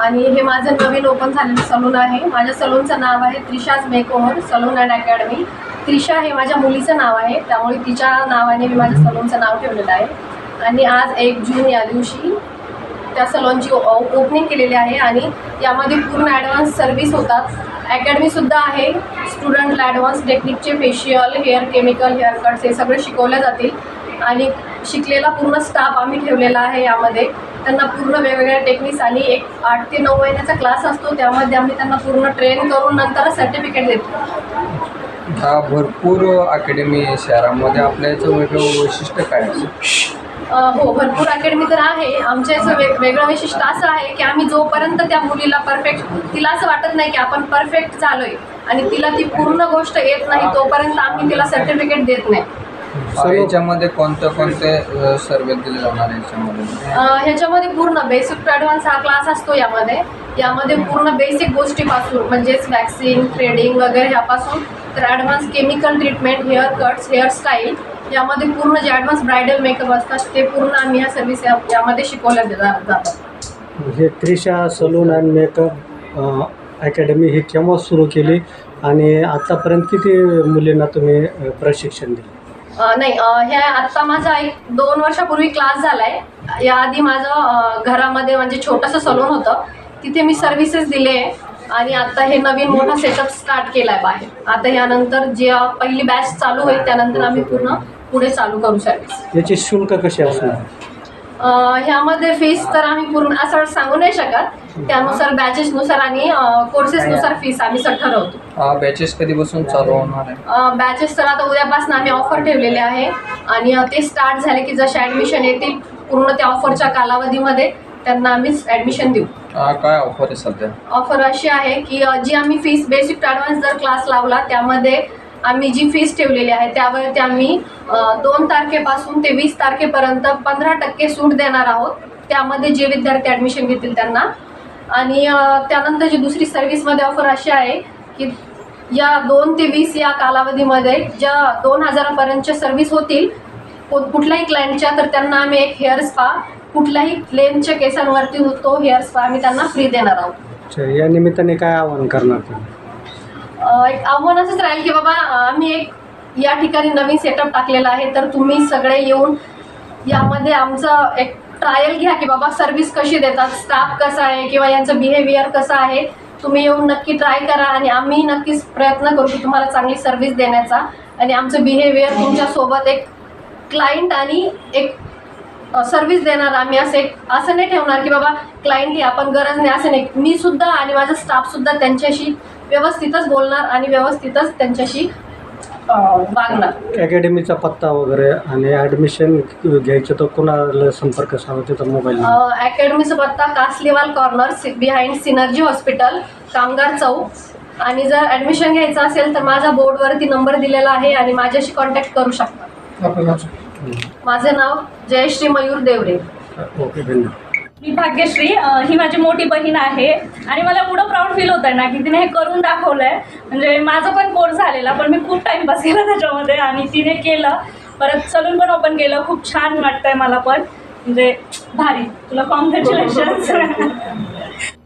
आणि हे माझं नवीन ओपन झालेलं सलून आहे. माझ्या सलूनचं नाव आहे Trisha's makeover salon and academy Trisha हे माझ्या मुलीचं नाव आहे. त्यामुळे तिच्या नावाने मी माझ्या सलूनचं नाव ठेवलेलं आहे. आणि आज एक जून या दिवशी त्या सलूनची ओपनिंग केलेली आहे आणि यामध्ये पूर्ण ॲडव्हान्स सर्व्हिस होतात. अकॅडमीसुद्धा आहे. स्टुडंटला advance टेक्निकचे facial hair chemical hair cuts हे सगळे शिकवले जातील. आणि शिकलेला पूर्ण स्टाफ आम्ही ठेवलेला आहे यामध्ये. त्यांना पूर्ण वेगवेगळ्या टेक्निक्स आणि एक आठ ते नऊ महिन्याचा क्लास असतो त्यामध्ये आम्ही त्यांना पूर्ण ट्रेन करून नंतर सर्टिफिकेट देतो. ह्या भरपूर अकॅडमी शहरामध्ये. आपल्या याचं वेगळं वैशिष्ट्य काय असेल अ, हो भरपूर अकॅडमी तर आहे. आमच्या याचं वेग वेगळं वैशिष्ट्य असं आहे की आम्ही जोपर्यंत त्या मुलीला परफेक्ट तिला असं वाटत नाही की आपण परफेक्ट झालो आहे आणि तिला ती पूर्ण गोष्ट येत नाही तोपर्यंत आम्ही तिला सर्टिफिकेट देत नाही. याच्यामध्ये कोणते कोणते सर्वे दिले जाणार आहे याच्यामध्ये? अ, ह्याच्यामध्ये पूर्ण बेसिक टू ॲडव्हान्स हा क्लास असतो यामध्ये. यामध्ये पूर्ण बेसिक गोष्टीपासून म्हणजेच वॅक्सिन थ्रेडिंग वगैरे ह्यापासून तर advance chemical treatment hair cuts hairstyle यामध्ये पूर्ण जे ॲडव्हान्स ब्रायडल मेकअप असतात ते पूर्ण आम्ही ह्या सर्व्हिस या यामध्ये शिकवल्या जा- जातात. हे Trisha salon and makeup uh, academy ही केव्हा सुरू केली आणि आतापर्यंत किती मुलींना तुम्ही अ, प्रशिक्षण दिलं? नाही ह्या आत्ता माझा एक दोन वर्षापूर्वी क्लास झाला आहे याआधी माझं घरामध्ये म्हणजे छोटंसं सलून होतं. तिथे मी सर्व्हिसेस दिले आहे आणि आता हे नवीन मोठा सेटअप स्टार्ट केला आहे बाहेर. आता यानंतर जे पहिली बॅच चालू होईल त्यानंतर आम्ही पूर्ण पुढे चालू करू सर्व्हिस याची शुल्क कशी असणार? ह्यामध्ये फीस तर आम्ही पूर्ण असं सांगू नाही शकत. त्यानुसार बॅचेसनुसार आणि कोर्सेसनुसार फीस आम्ही सर ठरवतो. बॅचेस कधीपासून चालू होणार आहे? बॅचेस तर आता उद्यापासून आम्ही ऑफर ठेवलेले आहे. आणि ते स्टार्ट झाले की जसे ॲडमिशन येतील पूर्ण त्या ऑफरच्या कालावधीमध्ये त्यांना आम्ही ॲडमिशन देऊ. काय ऑफर आहे सध्या? ऑफर अशी आहे की जी आम्ही फीस बेसिक टू ॲडव्हान्स जर क्लास लावला त्यामध्ये आम्ही जी फीस ठेवलेली आहे त्यावरती आम्ही दोन तारखेपासून ते वीस तारखेपर्यंत पंधरा टक्के सूट देणार आहोत. त्यामध्ये जे विद्यार्थी ॲडमिशन घेतील त्यांना आणि त्यानंतर जी दुसरी सर्व्हिसमध्ये ऑफर अशी आहे की या दोन ते वीस या कालावधीमध्ये ज्या दोन हजारापर्यंतच्या सर्व्हिस होतील कुठल्याही क्लायंटच्या तर त्यांना आम्ही एक हेअर स्पा कुठल्याही लेनच्या केसांवरती तो हेअर स्पा आम्ही त्यांना फ्री देणार आहोत. या निमित्ताने काय आवाहन करणार एक आव्हान असंच राहील की बाबा आम्ही एक या ठिकाणी नवीन सेटअप टाकलेला आहे तर तुम्ही सगळे येऊन यामध्ये आमचं एक ट्रायल घ्या की बाबा सर्व्हिस कशी देतात स्टाफ कसा आहे किंवा यांचं बिहेवियर कसं आहे तुम्ही येऊन नक्की ट्राय करा आणि आम्ही नक्कीच प्रयत्न करू की तुम्हाला चांगली सर्व्हिस देण्याचा. आणि आमचं बिहेवियर तुमच्यासोबत एक क्लायंट आणि एक सर्व्हिस देणार आम्ही असं एक असं नाही ठेवणार की बाबा क्लायंट ही आपण गरज नाही असं नाही. मी सुद्धा आणि माझा स्टाफसुद्धा त्यांच्याशी व्यवस्थितच बोलणार आणि व्यवस्थितच त्यांच्याशी वागणार अकॅडमीचा पत्ता वगैरे आणि ॲडमिशन घ्यायचं तर कोणाला संपर्क साधा त्याचा मोबाईल अकॅडमीचा पत्ता कासलीवाल कॉर्नर सि बिहाइंड सिनर्जी हॉस्पिटल कामगार चौक. आणि जर ॲडमिशन घ्यायचं असेल तर माझा बोर्डवरती नंबर दिलेला आहे आणि माझ्याशी कॉन्टॅक्ट करू शकता. माझे नाव जयश्री मयूर देवरे. ओके धन्यवाद. मी भाग्यश्री ही माझी मोठी बहीण आहे. आणि मला एवढं प्राऊड फील होतं ना की तिने हे करून दाखवलं आहे म्हणजे माझं पण कोर्स झालेला पण मी खूप टाईमपास केला त्याच्यामध्ये आणि तिने केलं. परत सलून पण ओपन केलं. खूप छान वाटतंय मला पण. म्हणजे भारी. तुला कॉन्ग्रॅच्युलेशन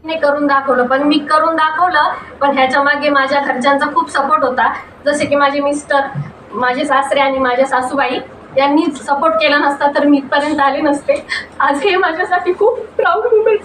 ने करून दाखवलं पण मी करून दाखवलं पण ह्याच्या मागे माझ्या घरच्यांचा खूप सपोर्ट होता. जसे की माझे मिस्टर माझे सासरे आणि माझ्या सासूबाई. यांनी सपोर्ट केला नसता तर मी इथपर्यंत आले नसते. आज हे माझ्यासाठी खूप प्राऊड मुमेंट